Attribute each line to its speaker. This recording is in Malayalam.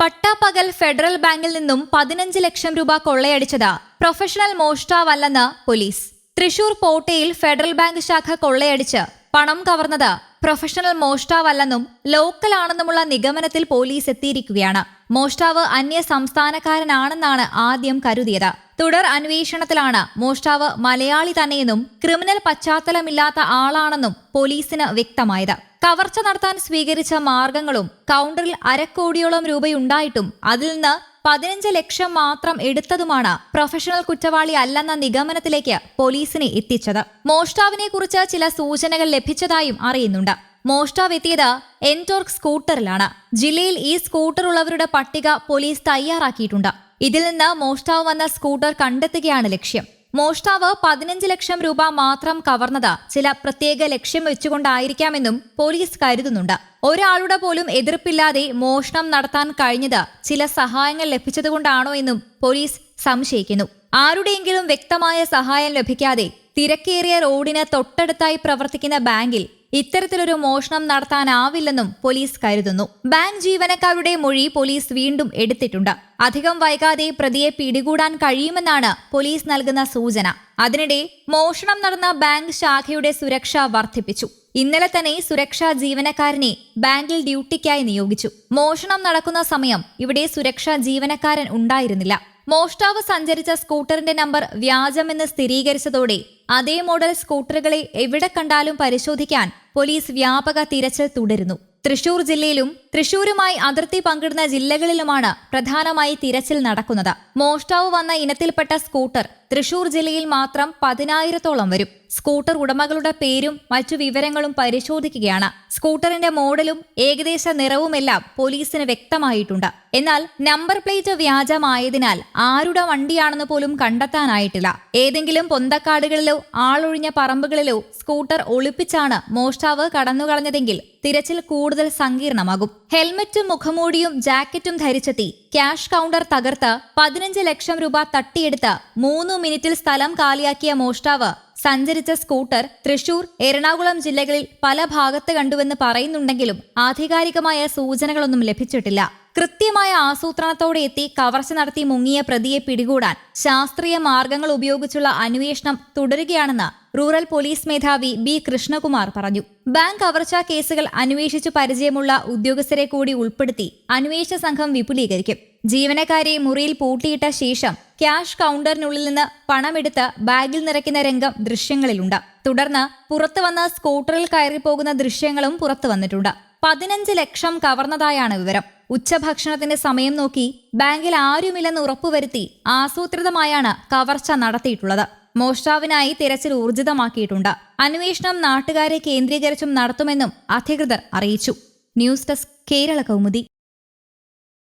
Speaker 1: പട്ടാപ്പകൽ ഫെഡറൽ ബാങ്കിൽ നിന്നും പതിനഞ്ച് ലക്ഷം രൂപ കൊള്ളയടിച്ചത് പ്രൊഫഷണൽ മോഷ്ടാവല്ലെന്ന് പോലീസ്. തൃശൂർ പോട്ടയിൽ ഫെഡറൽ ബാങ്ക് ശാഖ കൊള്ളയടിച്ച് പണം കവർന്നത് പ്രൊഫഷണൽ മോഷ്ടാവല്ലെന്നും ലോക്കലാണെന്നുമുള്ള നിഗമനത്തിൽ പോലീസ് എത്തിയിരിക്കുകയാണ്. മോഷ്ടാവ് അന്യ സംസ്ഥാനക്കാരനാണെന്നാണ് ആദ്യം കരുതിയത്. തുടർ അന്വേഷണത്തിലാണ് മോഷ്ടാവ് മലയാളി തന്നെയെന്നും ക്രിമിനൽ പശ്ചാത്തലമില്ലാത്ത ആളാണെന്നും പോലീസിന് വ്യക്തമായത്. കവർച്ച നടത്താൻ സ്വീകരിച്ച മാർഗങ്ങളും കൗണ്ടറിൽ അരക്കോടിയോളം രൂപയുണ്ടായിട്ടും അതിൽ നിന്ന് പതിനഞ്ച് ലക്ഷം മാത്രം എടുത്തതുമാണ് പ്രൊഫഷണൽ കുറ്റവാളി അല്ലെന്ന നിഗമനത്തിലേക്ക് പോലീസിനെ എത്തിച്ചത്. മോഷ്ടാവിനെ കുറിച്ച് ചില സൂചനകൾ ലഭിച്ചതായും അറിയുന്നുണ്ട്. മോഷ്ടാവ് എത്തിയത് എൻടോർക്ക് സ്കൂട്ടറിലാണ്. ജില്ലയിൽ ഈ സ്കൂട്ടർ ഉള്ളവരുടെ പട്ടിക പോലീസ് തയ്യാറാക്കിയിട്ടുണ്ട്. ഇതിൽ നിന്ന് മോഷ്ടാവ് വന്ന സ്കൂട്ടർ കണ്ടെത്തുകയാണ് ലക്ഷ്യം. മോഷ്ടാവ് പതിനഞ്ച് ലക്ഷം രൂപ മാത്രം കവർന്നത് ചില പ്രത്യേക ലക്ഷ്യം വെച്ചുകൊണ്ടായിരിക്കാമെന്നും പോലീസ് കരുതുന്നുണ്ട്. ഒരാളുടെ പോലും എതിർപ്പില്ലാതെ മോഷണം നടത്താൻ കഴിഞ്ഞത് ചില സഹായങ്ങൾ ലഭിച്ചതുകൊണ്ടാണോ എന്നും പോലീസ് സംശയിക്കുന്നു. ആരുടെയെങ്കിലും വ്യക്തമായ സഹായം ലഭിക്കാതെ തിരക്കേറിയ റോഡിന് തൊട്ടടുത്തായി പ്രവർത്തിക്കുന്ന ബാങ്കിൽ ഇത്തരത്തിലൊരു മോഷണം നടത്താനാവില്ലെന്നും പോലീസ് കരുതുന്നു. ബാങ്ക് ജീവനക്കാരുടെ മൊഴി പോലീസ് വീണ്ടും എടുത്തിട്ടുണ്ട്. അധികം വൈകാതെ പ്രതിയെ പിടികൂടാൻ കഴിയുമെന്നാണ് പോലീസ് നൽകുന്ന സൂചന. അതിനിടെ മോഷണം നടന്ന ബാങ്ക് ശാഖയുടെ സുരക്ഷ വർദ്ധിപ്പിച്ചു. ഇന്നലെ തന്നെ സുരക്ഷാ ജീവനക്കാരനെ ബാങ്കിൽ ഡ്യൂട്ടിക്കായി നിയോഗിച്ചു. മോഷണം നടക്കുന്ന സമയം ഇവിടെ സുരക്ഷാ ജീവനക്കാരൻ ഉണ്ടായിരുന്നില്ല. മോഷ്ടാവ് സഞ്ചരിച്ച സ്കൂട്ടറിന്റെ നമ്പർ വ്യാജമെന്ന് സ്ഥിരീകരിച്ചതോടെ അതേ മോഡൽ സ്കൂട്ടറുകളെ എവിടെ കണ്ടാലും പരിശോധിക്കാൻ പോലീസ് വ്യാപക തിരച്ചിൽ തുടരുന്നു. തൃശൂർ ജില്ലയിലും തൃശൂരുമായി അതിർത്തി പങ്കിടുന്ന ജില്ലകളിലുമാണ് പ്രധാനമായി തിരച്ചിൽ നടക്കുന്നത്. മോഷ്ടാവ് വന്ന ഇനത്തിൽപ്പെട്ട സ്കൂട്ടർ തൃശൂർ ജില്ലയിൽ മാത്രം പതിനായിരത്തോളം വരും. സ്കൂട്ടർ ഉടമകളുടെ പേരും മറ്റു വിവരങ്ങളും പരിശോധിക്കുകയാണ്. സ്കൂട്ടറിന്റെ മോഡലും ഏകദേശ നിറവുമെല്ലാം പോലീസിന് വ്യക്തമായിട്ടുണ്ട്. എന്നാൽ നമ്പർ പ്ലേറ്റ് വ്യാജമായതിനാൽ ആരുടെ വണ്ടിയാണെന്ന് പോലും കണ്ടെത്താനായിട്ടില്ല. ഏതെങ്കിലും പൊന്തക്കാടുകളിലോ ആളൊഴിഞ്ഞ പറമ്പുകളിലോ സ്കൂട്ടർ ഒളിപ്പിച്ചാണ് മോഷ്ടാവ് കടന്നുകളഞ്ഞതെങ്കിൽ തിരച്ചിൽ കൂടുതൽ സങ്കീർണമാകും. ഹെൽമറ്റും മുഖമൂടിയും ജാക്കറ്റും ധരിച്ചെത്തി ക്യാഷ് കൗണ്ടർ തകർത്ത് പതിനഞ്ച് ലക്ഷം രൂപ തട്ടിയെടുത്ത് മൂന്നു മിനിറ്റിൽ സ്ഥലം കാലിയാക്കിയ മോഷ്ടാവ് സഞ്ചരിച്ച സ്കൂട്ടർ തൃശൂർ എറണാകുളം ജില്ലകളിൽ പല ഭാഗത്ത് കണ്ടുവെന്ന് പറയുന്നുണ്ടെങ്കിലും ആധികാരികമായ സൂചനകളൊന്നും ലഭിച്ചിട്ടില്ല. കൃത്യമായ ആസൂത്രണത്തോടെ എത്തി കവർച്ച നടത്തി മുങ്ങിയ പ്രതിയെ പിടികൂടാൻ ശാസ്ത്രീയ മാർഗങ്ങൾ ഉപയോഗിച്ചുള്ള അന്വേഷണം തുടരുകയാണെന്ന് റൂറൽ പോലീസ് മേധാവി ബി കൃഷ്ണകുമാർ പറഞ്ഞു. ബാങ്ക് കവർച്ചാ കേസുകൾ അന്വേഷിച്ചു പരിചയമുള്ള ഉദ്യോഗസ്ഥരെ കൂടി ഉൾപ്പെടുത്തി അന്വേഷണ സംഘം വിപുലീകരിക്കും. ജീവനക്കാരെ മുറിയിൽ പൂട്ടിയിട്ട ശേഷം ക്യാഷ് കൗണ്ടറിനുള്ളിൽ നിന്ന് പണമെടുത്ത് ബാഗിൽ നിറയ്ക്കുന്ന രംഗം ദൃശ്യങ്ങളിലുണ്ട്. തുടർന്ന് പുറത്തു വന്ന സ്കൂട്ടറിൽ കയറിപ്പോകുന്ന ദൃശ്യങ്ങളും പുറത്തു വന്നിട്ടുണ്ട്. പതിനഞ്ച് ലക്ഷം കവർന്നതായാണ് വിവരം. ഉച്ചഭക്ഷണത്തിന്റെ സമയം നോക്കി ബാങ്കിൽ ആരുമില്ലെന്ന് ഉറപ്പുവരുത്തി ആസൂത്രിതമായാണ് കവർച്ച നടത്തിയിട്ടുള്ളത്. മോഷ്ടാവിനായി തിരച്ചിൽ ഊർജിതമാക്കിയിട്ടുണ്ട്. അന്വേഷണം നാട്ടുകാരെ കേന്ദ്രീകരിച്ചും നടത്തുമെന്നും അധികൃതർ അറിയിച്ചു. News desk Kerala Kaumudi.